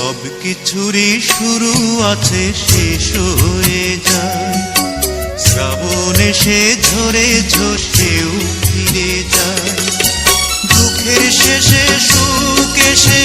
সব কিছুরই শুরু আছে, শেষ হয়ে যায়। শ্রাবণ এসে ঝরে ঝসেও ফিরে যায়। দুঃখের শেষে সুখ এসে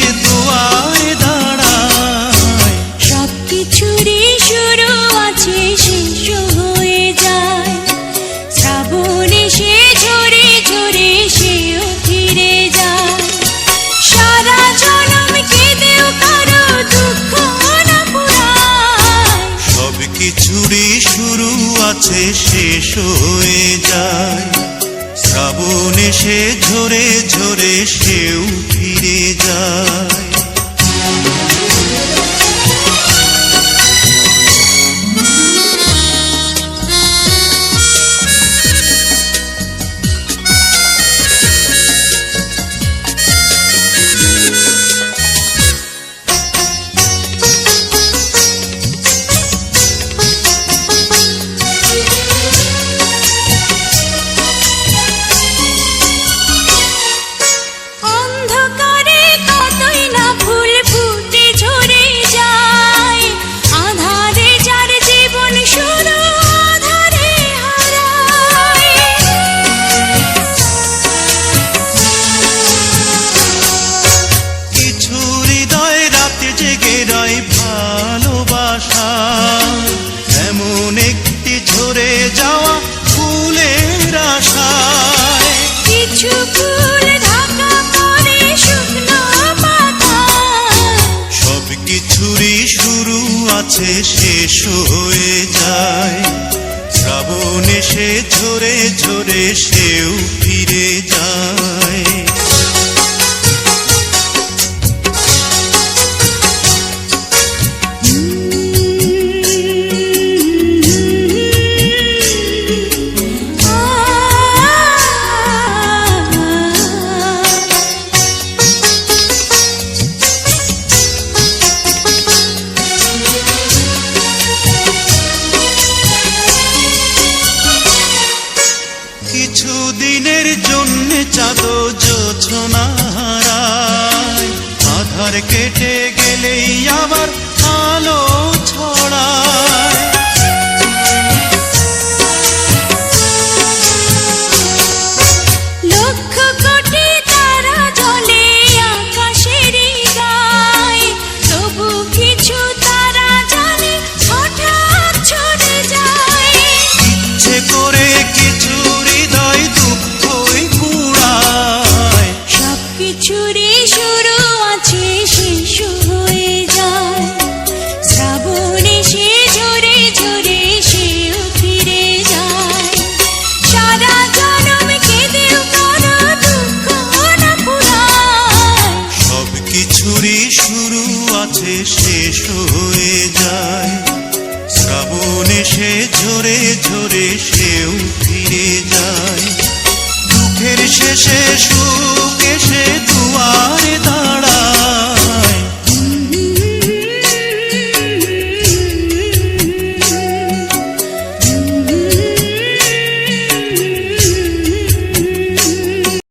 কিছুরই শুরু আছে শেষ হয়ে যায়। শ্রাবণ এসে ঝরে ঝরে সেও ফিরে যায়। যাওয়া ফুলের আশায়। কিছু ফুল ঢাকা পরে শুকনো সব কিছুরই শুরু আছে শেষ হয়ে যায়। শ্রাবণ এসে ঝরে ঝরে শোনা কিছুরই শুরু আছে শেষ হয়ে যায়।